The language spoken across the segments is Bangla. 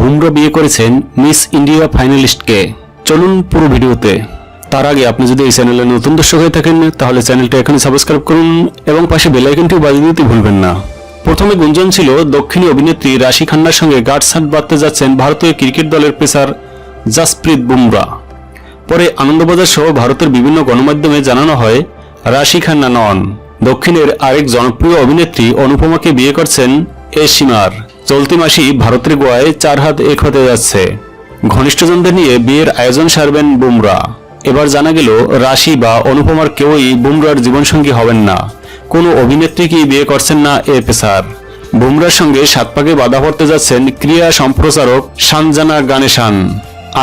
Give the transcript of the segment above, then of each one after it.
বুমরা বিয়ে করেছেন মিস ইন্ডিয়া ফাইনালিস্টকে। চলুন পুরো ভিডিওতে। তার আগে আপনি যদি এই চ্যানেলে নতুন দর্শক হয়ে থাকেন, তাহলে চ্যানেলটা এখানে সাবস্ক্রাইব করুন এবং পাশে বেল আইকনটিও বাজিয়ে দিতে ভুলবেন না। প্রথমে গুঞ্জন ছিল দক্ষিণী অভিনেত্রী রাশি খান্নার সঙ্গে গাঁটছাট বাঁধতে যাচ্ছেন ভারতীয় ক্রিকেট দলের পেসার জাসপ্রীত বুমরা। পরে আনন্দবাজার সহ ভারতের বিভিন্ন গণমাধ্যমে জানানো হয়, রাশি খান্না নন। দক্ষিণের আরেক জনপ্রিয় অভিনেত্রী অনুপমাকে বিয়ে করছেন এ সীমার। চলতি মাসেই ভারতের গোয়ায় চার হাত এক হতে যাচ্ছে। ঘনিষ্ঠজনদের নিয়ে বিয়ের আয়োজন সারবেন বুমরা। এবার জানা গেল, রাশি বা অনুপমার কেউই বুমরার জীবনসঙ্গী হবেন না। কোনো অভিনেত্রীকেই বিয়ে করছেন না এ পেসার। বুমরার সঙ্গে সাত পাকে বাধা পড়তে যাচ্ছেন ক্রিয়া সম্প্রচারক সানজানা গানেশান।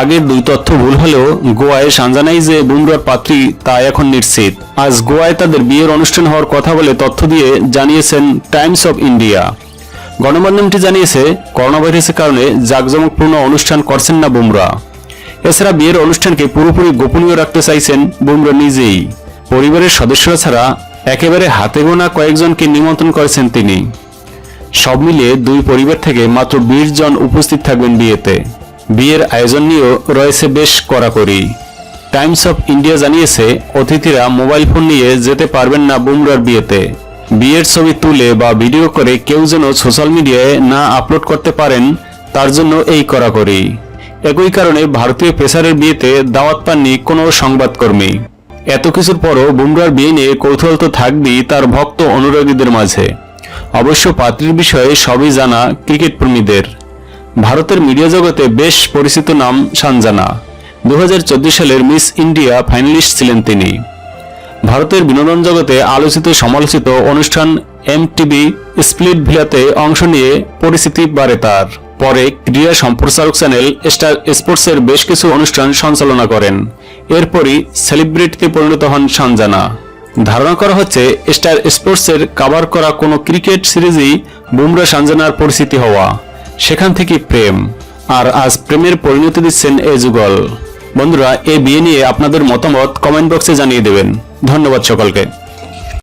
আগের দুই তথ্য ভুল হলেও গোয়ায় সানজানাই যে বুমরার পাত্রী তা এখন নিশ্চিত। আজ গোয়ায় তাদের বিয়ের অনুষ্ঠান হওয়ার কথা বলে তথ্য দিয়ে জানিয়েছেন টাইমস অফ ইন্ডিয়া। গণমাধ্যমটি জানিয়েছে করোনা ভাইরাসের কারণে জাঁকজমকপূর্ণ অনুষ্ঠান করছেন না বুমরা। এছাড়া বিয়ের অনুষ্ঠানকে পুরোপুরি গোপনীয় রাখতে চাইছেন বুমরা নিজেই। পরিবারের সদস্যরা ছাড়া একেবারে হাতে গোনা কয়েকজনকে নিমন্ত্রণ করেছেন তিনি। সব মিলিয়ে দুই পরিবার থেকে মাত্র বিশ জন উপস্থিত থাকবেন বিয়েতে। বিয়ের আয়োজন নিয়েও রয়েছে বেশ কড়াকড়ি। টাইমস অফ ইন্ডিয়া জানিয়েছে, অতিথিরা মোবাইল ফোন নিয়ে যেতে পারবেন না বুমরার বিয়েতে। বিয়ের ছবি তুলে বা ভিডিও করে কেউ যেন সোশ্যাল মিডিয়ায় না আপলোড করতে পারেন, তার জন্য এই কড়াকড়ি। একই কারণে ভারতীয় পেসারের বিয়েতে দাওয়াত পাননি কোনো সংবাদকর্মী। এত কিছুর পরও বুমরার বিয়ে নিয়ে কৌতূহল তো থাকবেই তার ভক্ত অনুরাগীদের মাঝে। অবশ্য পাত্রীর বিষয়ে সবই জানা ক্রিকেট প্রেমীদের ভারতের মিডিয়া জগতে বেশ পরিচিত নাম সানজানা। দু হাজার চোদ্দ সালের মিস ইন্ডিয়া ফাইনালিস্ট ছিলেন তিনি। ভারতের বিনোদন জগতে আলোচিত সমালোচিত অনুষ্ঠান এম টিভি স্প্লিট ভিলাতে অংশ নিয়ে পরিচিতি বাড়ে তার। পরে ক্রীড়া সম্প্রচারক চ্যানেল স্টার স্পোর্টসের বেশ কিছু অনুষ্ঠান সঞ্চালনা করেন। এরপরই সেলিব্রিটিতে পরিণত হন সঞ্জানা ধারণা করা হচ্ছে স্টার স্পোর্টসের কাভার করা কোনো ক্রিকেট সিরিজই বুমরা সঞ্জানার পরিচিতি হওয়া। সেখান থেকে প্রেম। আর আজ প্রেমের পরিণতি দিচ্ছেন এ যুগল। বন্ধুরা এই বিয়ে নিয়ে আপনাদের মতামত কমেন্ট বক্সে জানিয়ে দেবেন। ধন্যবাদ সকলকে।